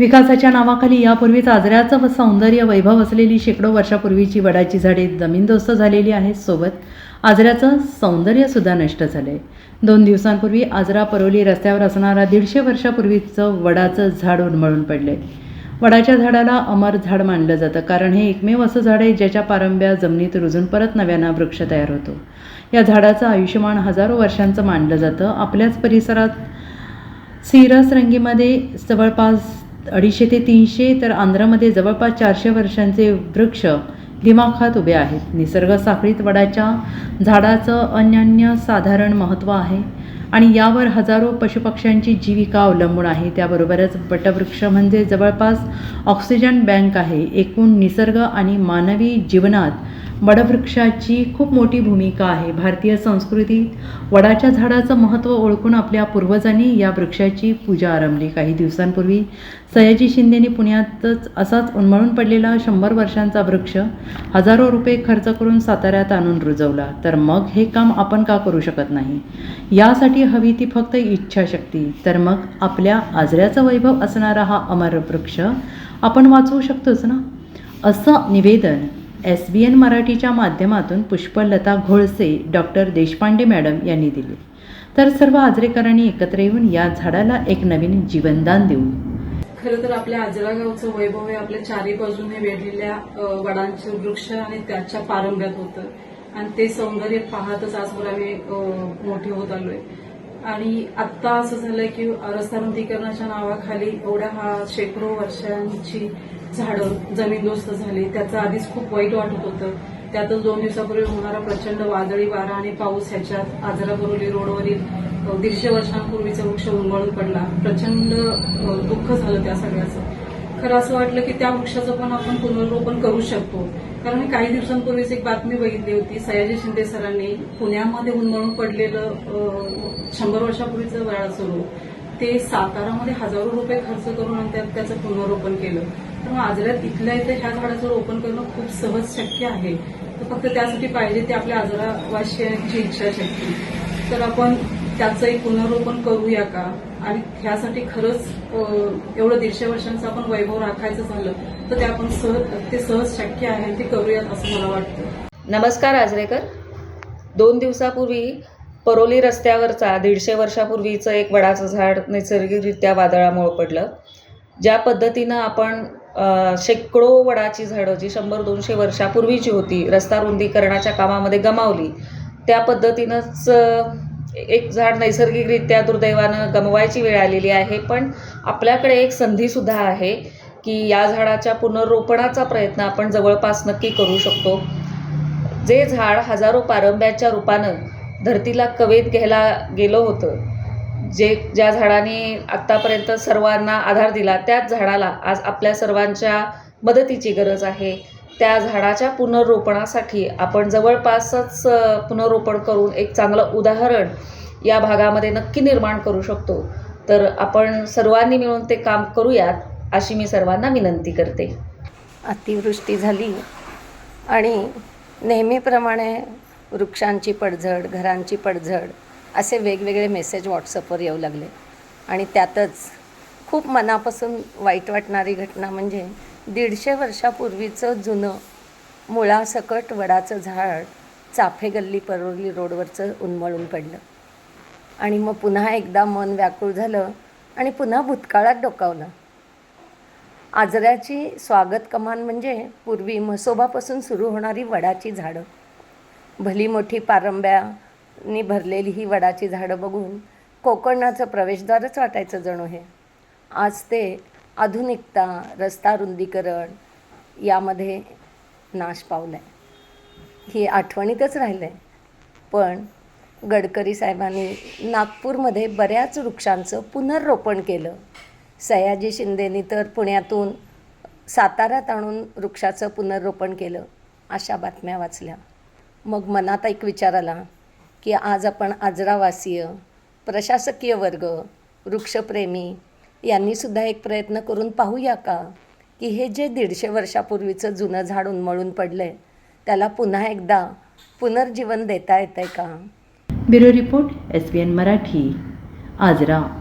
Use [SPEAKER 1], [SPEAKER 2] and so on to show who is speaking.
[SPEAKER 1] विकासाच्या नावाखाली यापूर्वीच आजऱ्याचं व सौंदर्य वैभव असलेली शेकडो वर्षापूर्वीची वडाची झाडे जमीनदोस्त झालेली आहेत सोबत आजऱ्याचं सौंदर्यसुद्धा नष्ट झालं आहे दोन दिवसांपूर्वी आजरा परवली रस्त्यावर असणारा दीडशे वर्षापूर्वीचं वडाचं झाड उन्मळून पडले वडाच्या झाडाला अमर झाड मानलं जातं कारण हे एकमेव असं झाड आहे ज्याच्या पारंब्या जमिनीत रुजून परत नव्यानं वृक्ष तयार होतो. या झाडाचं आयुष्यमान हजारो वर्षांचं मानलं जातं. आपल्याच परिसरात सिरस रंगीमध्ये जवळपास अडीचशे ते तीनशे तर आंध्रमध्ये जवळपास चारशे वर्षांचे वृक्ष दिमाखात उभे आहेत. निसर्ग साखळीत वडाच्या झाडाचं अनन्य साधारण महत्त्व आहे आणि यावर हजारो पशुपक्ष्यांची जीविका अवलंबून आहे. त्याबरोबरच वटवृक्ष म्हणजे जवळपास ऑक्सिजन बँक आहे. एकूण निसर्ग आणि मानवी जीवनात वडवृक्षाची खूप मोठी भूमिका आहे. भारतीय संस्कृतीत वडाच्या झाडाचं महत्त्व ओळखून आपल्या पूर्वजांनी या वृक्षाची पूजा आरंभली. काही दिवसांपूर्वी सयाजी शिंदेने पुण्यातच असाच उन्मळून पडलेला शंभर वर्षांचा वृक्ष हजारो रुपये खर्च करून साताऱ्यात आणून रुजवला. तर मग हे काम आपण का करू शकत नाही? यासाठी हवी ती फक्त इच्छाशक्ती. तर मग आपल्या आजऱ्याचं वैभव असणारा हा अमर वृक्ष आपण वाचवू शकतोच ना? असं निवेदन एस बी एन मराठीच्या माध्यमातून पुष्पलता घोळसे डॉक्टर देशपांडे मॅडम यांनी दिले. तर सर्व आजरेकरांनी एकत्र येऊन या झाडाला एक नवीन जीवनदान देऊ.
[SPEAKER 2] खरं तर आपल्या आजरा गावचं वैभव हे आपल्या चारी बाजूने वेढलेल्या वडांचे वृक्ष आणि त्याच्या पारंब्यात होतं. आणि ते सौंदर्य पाहतच आजवर आम्ही मोठे होत आलोय. आणि आत्ता असं झालंय की रस्ता रुंदीकरणाच्या नावाखाली एवढ्या हा शेकडो वर्षांची झाडं जमीनदोस्त झाली. त्याचं आधीच खूप वाईट वाटत होतं. त्यातच दोन दिवसापूर्वी होणारा प्रचंड वादळी वारा आणि पाऊस ह्याच्यात आजरा बोरोली रोडवरील दीडशे वर्षांपूर्वीचा वृक्ष उंबळून पडला. प्रचंड दुःख झालं त्या सगळ्याचं. खरं असं वाटलं की त्या वृक्षाचं पण आपण पुनर्रोपण करू शकतो. कारण मी काही दिवसांपूर्वीच एक बातमी बघितली होती सयाजी शिंदे सरांनी पुण्यामध्ये उन्मळून पडलेलं शंभर वर्षापूर्वीचं वडाचं सुरू. ते सातारामध्ये हजारो रुपये खर्च करून आणि त्यात त्याचं पुनर्रोपण केलं. तर मग आजऱ्यात इथल्या इथे ह्या झाडाचं रोपण करणं खूप सहज शक्य आहे. तर फक्त त्यासाठी पाहिजे ते आपल्या आजरावासियांची इच्छाशक्ती. तर आपण त्याचंही पुनरोपण करूया का? आणि ह्यासाठी खरंच एवढं दीडशे वर्षांचं आपण वैभव राखायचं झालं तर ते आपण सहज ते सहज शक्य आहे ते करूयात असं मला वाटतं.
[SPEAKER 3] नमस्कार आजरेकर. दोन दिवसापूर्वी परोली रस्त्यावरचा दीडशे वर्षापूर्वीचं एक वडाचं झाड नैसर्गिकरित्या वादळामुळं पडलं. ज्या पद्धतीनं आपण शेकडो वडाची झाडं जी शंभर दोनशे वर्षापूर्वीची होती रस्ता रुंदीकरणाच्या कामामध्ये गमावली त्या पद्धतीनंच एक झाड नैसर्गिकरित्या दुर्दैवानं गमवायची वेळ आलेली आहे पण आपल्याकडे एक संधीसुद्धा आहे की या झाडाच्या पुनर्रोपणाचा प्रयत्न आपण जवळपास नक्की करू शकतो. जे झाड हजारो पारंब्याच्या रूपानं धरतीला कवेत घ्यायला गेलं होतं जे ज्या झाडाने आत्तापर्यंत सर्वांना आधार दिला त्याच झाडाला आज आपल्या सर्वांच्या मदतीची गरज आहे. त्या झाडाच्या पुनर्रोपणासाठी आपण जवळपासच पुनर्रोपण करून एक चांगलं उदाहरण या भागामध्ये नक्की निर्माण करू शकतो. तर आपण सर्वांनी मिळून ते काम करूयात अशी मी सर्वांना विनंती करते.
[SPEAKER 4] अतिवृष्टी झाली आणि नेहमीप्रमाणे वृक्षांची पडझड घरांची पडझड असे वेगवेगळे मेसेज व्हॉट्सअपवर येऊ लागले. आणि त्यातच खूप मनापासून वाईट वाटणारी घटना म्हणजे दीडशे वर्षापूर्वीचं जुनं मुळासकट वडाचं झाड चाफे गल्ली परवली रोडवरचं उन्मळून पडलं. आणि मग पुन्हा एकदा मन व्याकुळ झालं आणि पुन्हा भूतकाळात डोकावलं. आजऱ्याची स्वागत कमान म्हणजे पूर्वी म्हसोबापासून सुरू होणारी वडाची झाडं. भली मोठी पारंब्यानी भरलेली ही वडाची झाडं बघून कोकणाचं प्रवेशद्वारच वाटायचं जणू हे. आज ते आधुनिकता रस्ता रुंदीकरण यामध्ये नाश पावलं आहे ही आठवणीतच राहिलं आहे पण गडकरी साहेबांनी नागपूरमध्ये बऱ्याच वृक्षांचं पुनर्रोपण केलं. सयाजी शिंदेनी तर पुण्यातून साताऱ्यात आणून वृक्षाचं पुनर्रोपण केलं अशा बातम्या वाचल्या. मग मनात एक विचार आला की आज आपण आजरावासीय प्रशासकीय वर्ग वृक्षप्रेमी यांनीसुद्धा एक प्रयत्न करून पाहूया का की हे जे दीडशे वर्षापूर्वीचं जुनं झाड उन्मळून पडलं आहे त्याला पुन्हा एकदा पुनर्जीवन देता येतं आहे का?
[SPEAKER 1] Bureau report S B N Marathi Ajara.